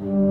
Mm-hmm.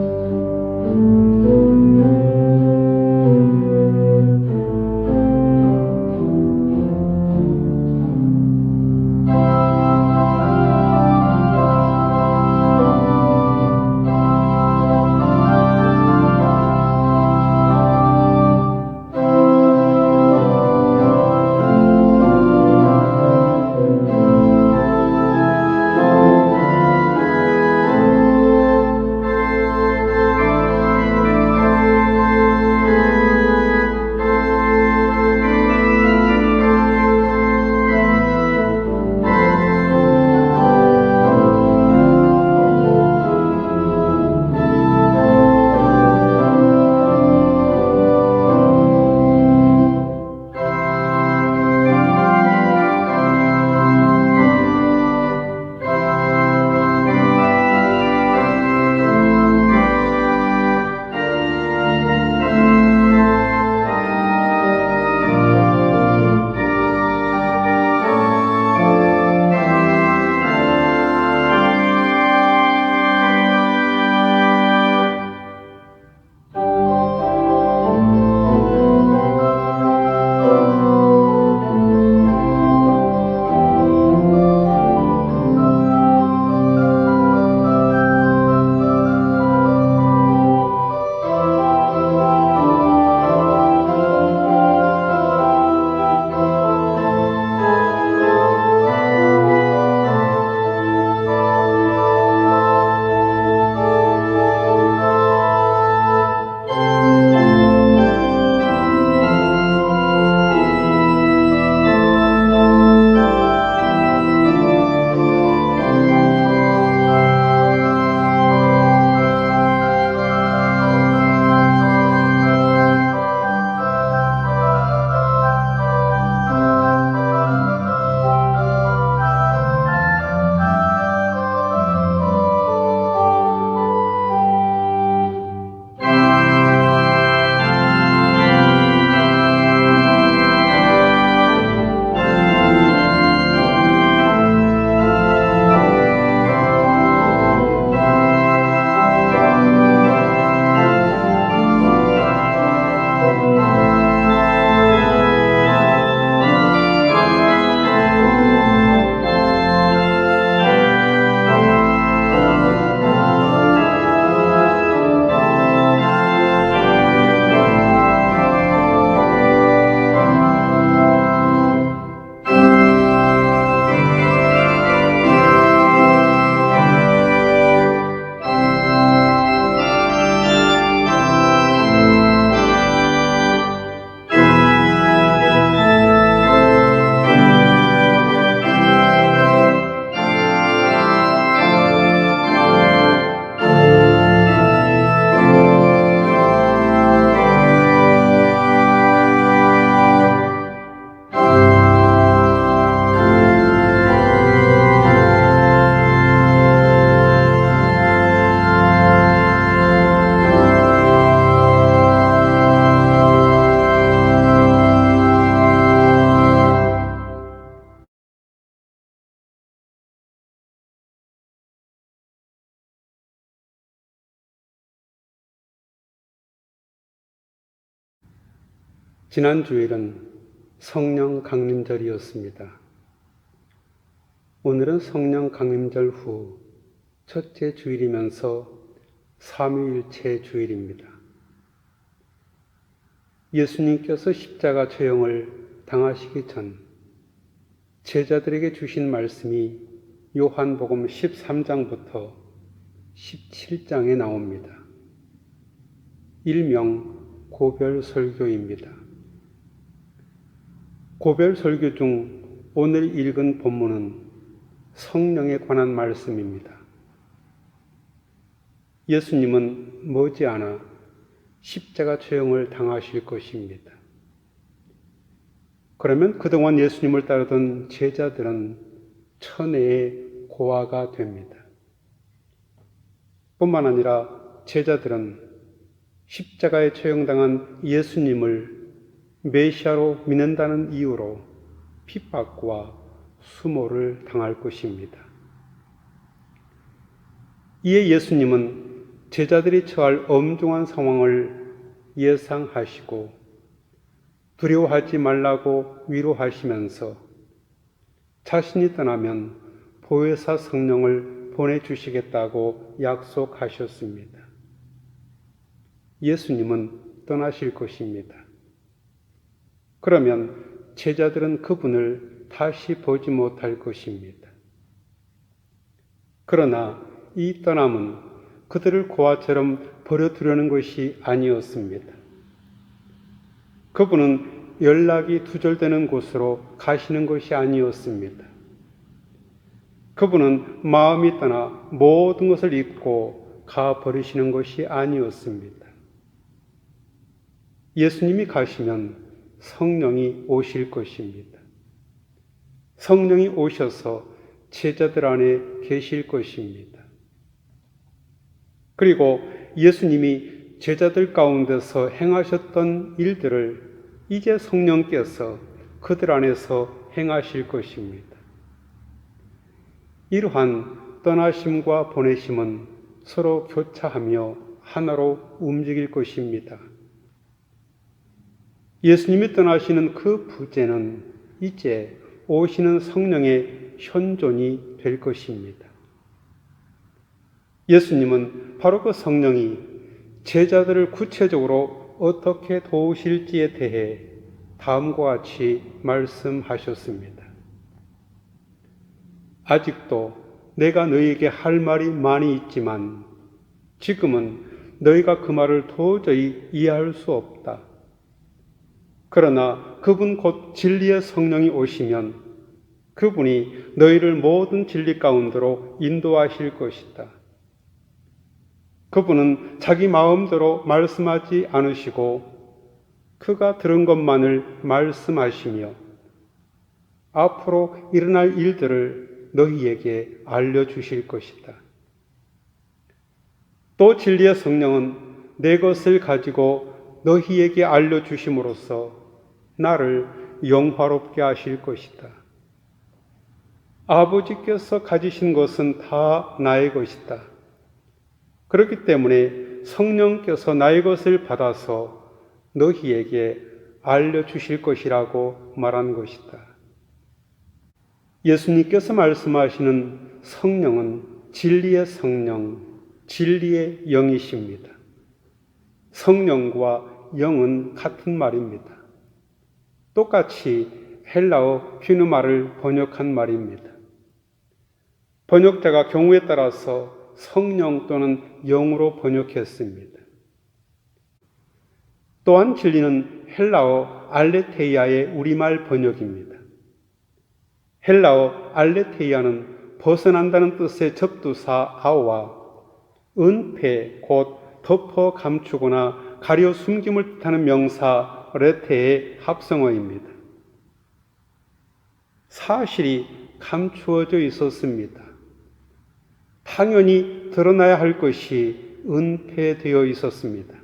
지난 주일은 성령 강림절이었습니다. 오늘은 성령 강림절 후 첫째 주일이면서 삼위일체 주일입니다. 예수님께서 십자가 처형을 당하시기 전 제자들에게 주신 말씀이 요한복음 13장부터 17장에 나옵니다. 일명 고별 설교입니다. 고별 설교 중 오늘 읽은 본문은 성령에 관한 말씀입니다. 예수님은 머지않아 십자가 처형을 당하실 것입니다. 그러면 그동안 예수님을 따르던 제자들은 천혜의 고아가 됩니다. 뿐만 아니라 제자들은 십자가에 처형당한 예수님을 메시아로 믿는다는 이유로 핍박과 수모를 당할 것입니다. 이에 예수님은 제자들이 처할 엄중한 상황을 예상하시고 두려워하지 말라고 위로하시면서 자신이 떠나면 보혜사 성령을 보내주시겠다고 약속하셨습니다. 예수님은 떠나실 것입니다. 그러면 제자들은 그분을 다시 보지 못할 것입니다. 그러나 이 떠남은 그들을 고아처럼 버려두려는 것이 아니었습니다. 그분은 연락이 두절되는 곳으로 가시는 것이 아니었습니다. 그분은 마음이 떠나 모든 것을 잊고 가 버리시는 것이 아니었습니다. 예수님이 가시면 성령이 오실 것입니다. 성령이 오셔서 제자들 안에 계실 것입니다. 그리고 예수님이 제자들 가운데서 행하셨던 일들을 이제 성령께서 그들 안에서 행하실 것입니다. 이러한 떠나심과 보내심은 서로 교차하며 하나로 움직일 것입니다. 예수님이 떠나시는 그 부재는 이제 오시는 성령의 현존이 될 것입니다. 예수님은 바로 그 성령이 제자들을 구체적으로 어떻게 도우실지에 대해 다음과 같이 말씀하셨습니다. 아직도 내가 너희에게 할 말이 많이 있지만 지금은 너희가 그 말을 도저히 이해할 수 없다. 그러나 그분 곧 진리의 성령이 오시면 그분이 너희를 모든 진리 가운데로 인도하실 것이다. 그분은 자기 마음대로 말씀하지 않으시고 그가 들은 것만을 말씀하시며 앞으로 일어날 일들을 너희에게 알려주실 것이다. 또 진리의 성령은 내 것을 가지고 너희에게 알려주심으로써 나를 영화롭게 하실 것이다. 아버지께서 가지신 것은 다 나의 것이다. 그렇기 때문에 성령께서 나의 것을 받아서 너희에게 알려주실 것이라고 말한 것이다. 예수님께서 말씀하시는 성령은 진리의 성령, 진리의 영이십니다. 성령과 영은 같은 말입니다. 똑같이 헬라어 퀴누마를 번역한 말입니다. 번역자가 경우에 따라서 성령 또는 영으로 번역했습니다. 또한 진리는 헬라어 알레테이아의 우리말 번역입니다. 헬라어 알레테이아는 벗어난다는 뜻의 접두사 아오와 은폐 곧 덮어 감추거나 가려 숨김을 뜻하는 명사 레테의 합성어입니다. 사실이 감추어져 있었습니다. 당연히 드러나야 할 것이 은폐되어 있었습니다.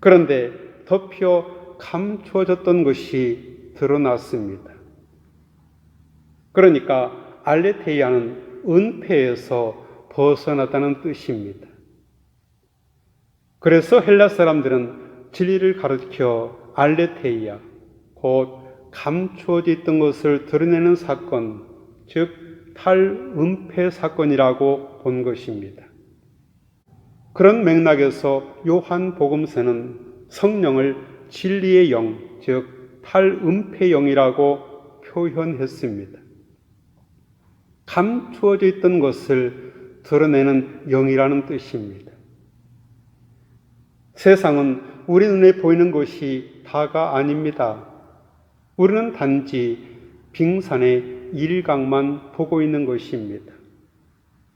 그런데 덮여 감추어졌던 것이 드러났습니다. 그러니까 알레테이아는 은폐에서 벗어나다는 뜻입니다. 그래서 헬라 사람들은 진리를 가르쳐 알레테이아, 곧 감추어져 있던 것을 드러내는 사건, 즉 탈은폐 사건이라고 본 것입니다. 그런 맥락에서 요한 복음서는 성령을 진리의 영, 즉 탈은폐 영이라고 표현했습니다. 감추어져 있던 것을 드러내는 영이라는 뜻입니다. 세상은 우리 눈에 보이는 것이 다가 아닙니다. 우리는 단지 빙산의 일각만 보고 있는 것입니다.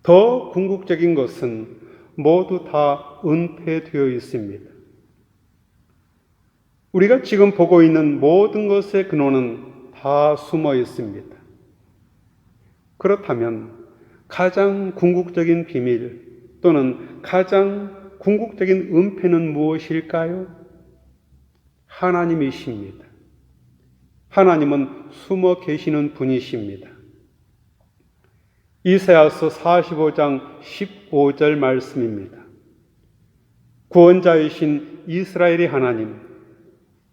더 궁극적인 것은 모두 다 은폐되어 있습니다. 우리가 지금 보고 있는 모든 것의 근원은 다 숨어 있습니다. 그렇다면 가장 궁극적인 비밀 또는 가장 궁극적인 은폐는 무엇일까요? 하나님이십니다. 하나님은 숨어 계시는 분이십니다. 이사야서 45장 15절 말씀입니다. 구원자이신 이스라엘의 하나님,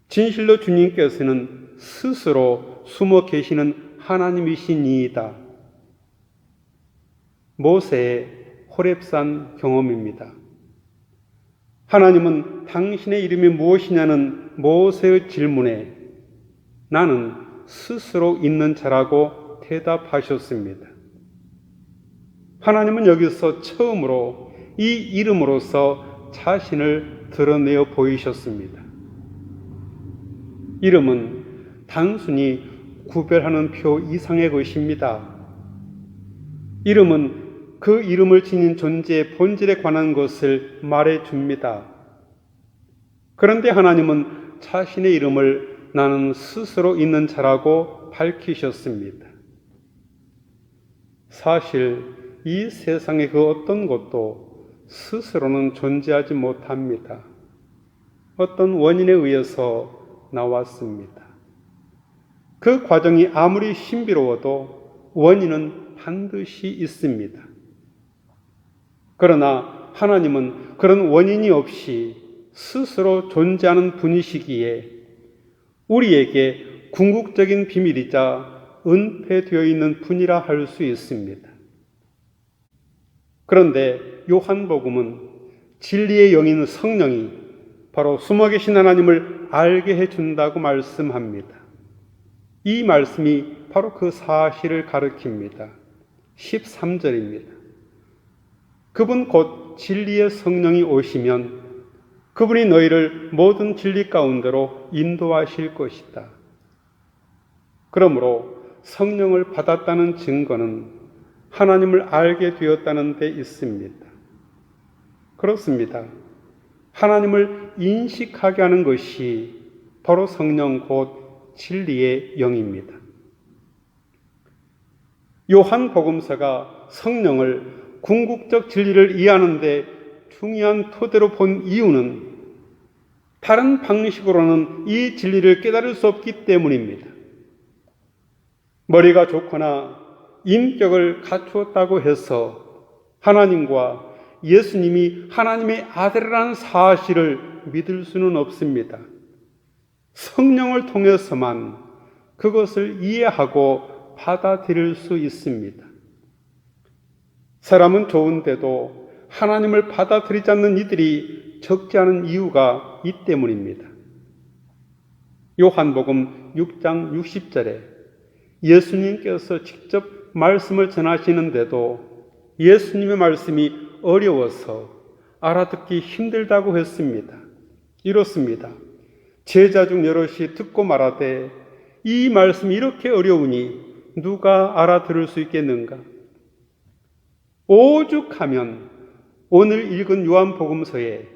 진실로 주님께서는 스스로 숨어 계시는 하나님이시니이다. 모세의 호렙산 경험입니다. 하나님은 당신의 이름이 무엇이냐는 모세의 질문에 나는 스스로 있는 자라고 대답하셨습니다. 하나님은 여기서 처음으로 이 이름으로서 자신을 드러내어 보이셨습니다. 이름은 단순히 구별하는 표 이상의 것입니다. 이름은 그 이름을 지닌 존재의 본질에 관한 것을 말해 줍니다. 그런데 하나님은 자신의 이름을 나는 스스로 있는 자라고 밝히셨습니다. 사실 이 세상의 그 어떤 것도 스스로는 존재하지 못합니다. 어떤 원인에 의해서 나왔습니다. 그 과정이 아무리 신비로워도 원인은 반드시 있습니다. 그러나 하나님은 그런 원인이 없이 스스로 존재하는 분이시기에 우리에게 궁극적인 비밀이자 은폐되어 있는 분이라 할 수 있습니다. 그런데 요한복음은 진리의 영인 성령이 바로 숨어 계신 하나님을 알게 해준다고 말씀합니다. 이 말씀이 바로 그 사실을 가르칩니다. 13절입니다. 그분 곧 진리의 성령이 오시면 그분이 너희를 모든 진리 가운데로 인도하실 것이다. 그러므로 성령을 받았다는 증거는 하나님을 알게 되었다는 데 있습니다. 그렇습니다. 하나님을 인식하게 하는 것이 바로 성령 곧 진리의 영입니다. 요한 복음서가 성령을 궁극적 진리를 이해하는데 중요한 토대로 본 이유는 다른 방식으로는 이 진리를 깨달을 수 없기 때문입니다. 머리가 좋거나 인격을 갖추었다고 해서 하나님과 예수님이 하나님의 아들이라는 사실을 믿을 수는 없습니다. 성령을 통해서만 그것을 이해하고 받아들일 수 있습니다. 사람은 좋은데도 하나님을 받아들이지 않는 이들이 적지 않은 이유가 이 때문입니다. 요한복음 6장 60절에 예수님께서 직접 말씀을 전하시는데도 예수님의 말씀이 어려워서 알아듣기 힘들다고 했습니다. 이렇습니다. 제자 중 여럿이 듣고 말하되 이 말씀이 이렇게 어려우니 누가 알아들을 수 있겠는가? 오죽하면 오늘 읽은 요한복음서에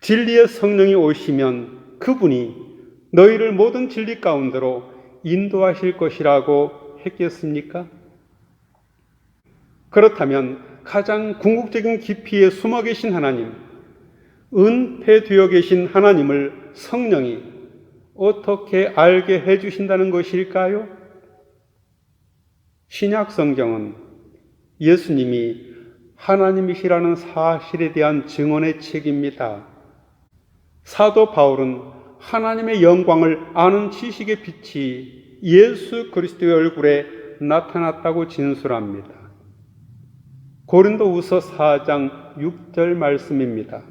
진리의 성령이 오시면 그분이 너희를 모든 진리 가운데로 인도하실 것이라고 했겠습니까? 그렇다면 가장 궁극적인 깊이에 숨어 계신 하나님, 은폐되어 계신 하나님을 성령이 어떻게 알게 해 주신다는 것일까요? 신약 성경은 예수님이 하나님이시라는 사실에 대한 증언의 책입니다. 사도 바울은 하나님의 영광을 아는 지식의 빛이 예수 그리스도의 얼굴에 나타났다고 진술합니다. 고린도후서 4장 6절 말씀입니다.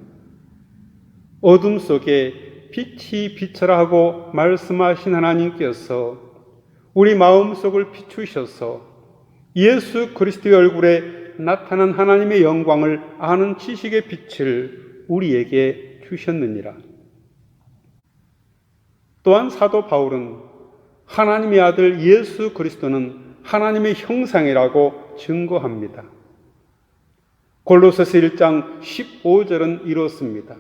어둠 속에 빛이 비쳐라 하고 말씀하신 하나님께서 우리 마음속을 비추셔서 예수 그리스도의 얼굴에 나타난 하나님의 영광을 아는 지식의 빛을 우리에게 주셨느니라. 또한 사도 바울은 하나님의 아들 예수 그리스도는 하나님의 형상이라고 증거합니다. 골로새서 1장 15절은 이렇습니다.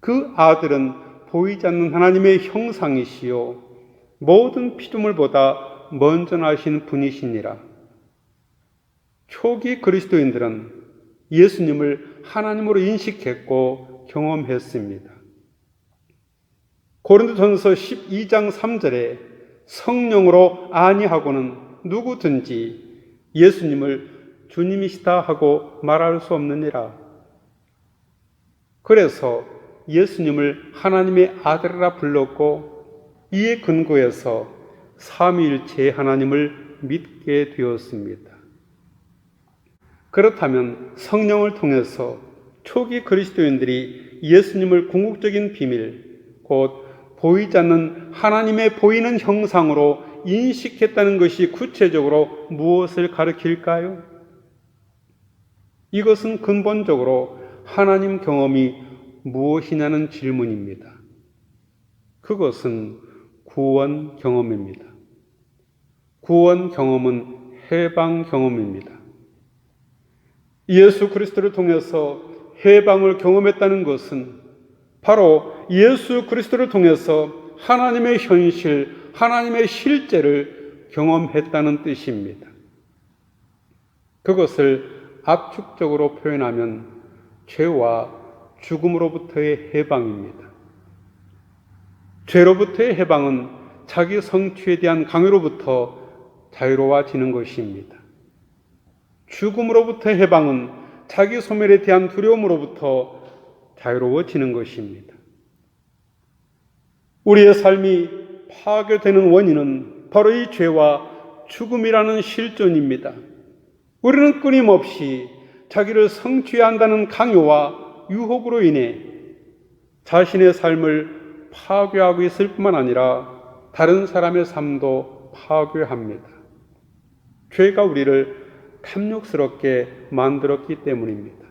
그 아들은 보이지 않는 하나님의 형상이시요 모든 피조물보다 먼저 나신 분이시니라. 초기 그리스도인들은 예수님을 하나님으로 인식했고 경험했습니다. 고린도전서 12장 3절에 성령으로 아니하고는 누구든지 예수님을 주님이시다 하고 말할 수 없느니라. 그래서 예수님을 하나님의 아들이라 불렀고 이에 근거해서 삼위일체 하나님을 믿게 되었습니다. 그렇다면 성령을 통해서 초기 그리스도인들이 예수님을 궁극적인 비밀, 곧 보이지 않는 하나님의 보이는 형상으로 인식했다는 것이 구체적으로 무엇을 가리킬까요? 이것은 근본적으로 하나님 경험이 무엇이냐는 질문입니다. 그것은 구원 경험입니다. 구원 경험은 해방 경험입니다. 예수 그리스도를 통해서 해방을 경험했다는 것은 바로 예수 그리스도를 통해서 하나님의 현실, 하나님의 실제를 경험했다는 뜻입니다. 그것을 압축적으로 표현하면 죄와 죽음으로부터의 해방입니다. 죄로부터의 해방은 자기 성취에 대한 강요로부터 자유로워지는 것입니다. 죽음으로부터의 해방은 자기 소멸에 대한 두려움으로부터 자유로워지는 것입니다. 우리의 삶이 파괴되는 원인은 바로 이 죄와 죽음이라는 실존입니다. 우리는 끊임없이 자기를 성취해야 한다는 강요와 유혹으로 인해 자신의 삶을 파괴하고 있을 뿐만 아니라 다른 사람의 삶도 파괴합니다. 죄가 우리를 탐욕스럽게 만들었기 때문입니다.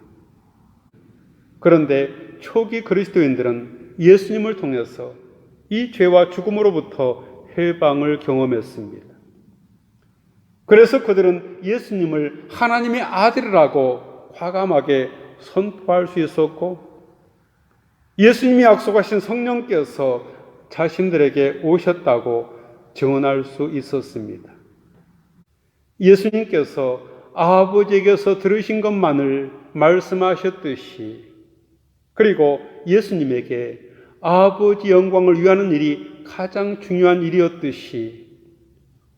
그런데 초기 그리스도인들은 예수님을 통해서 이 죄와 죽음으로부터 해방을 경험했습니다. 그래서 그들은 예수님을 하나님의 아들이라고 과감하게 선포할 수 있었고 예수님이 약속하신 성령께서 자신들에게 오셨다고 증언할 수 있었습니다. 예수님께서 아버지에게서 들으신 것만을 말씀하셨듯이 그리고 예수님에게 아버지 영광을 위하는 일이 가장 중요한 일이었듯이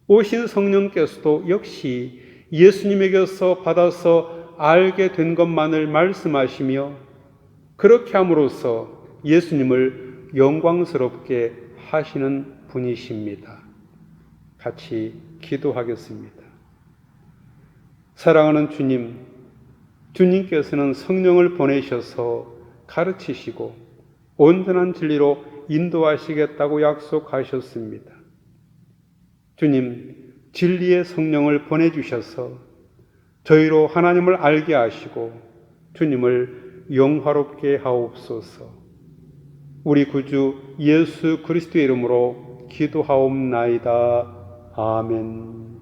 오신 성령께서도 역시 예수님에게서 받아서 알게 된 것만을 말씀하시며 그렇게 함으로써 예수님을 영광스럽게 하시는 분이십니다. 같이 기도하겠습니다. 사랑하는 주님, 주님께서는 성령을 보내셔서 가르치시고 온전한 진리로 인도하시겠다고 약속하셨습니다. 주님, 진리의 성령을 보내주셔서 저희로 하나님을 알게 하시고 주님을 영화롭게 하옵소서. 우리 구주 예수 그리스도의 이름으로 기도하옵나이다. 아멘.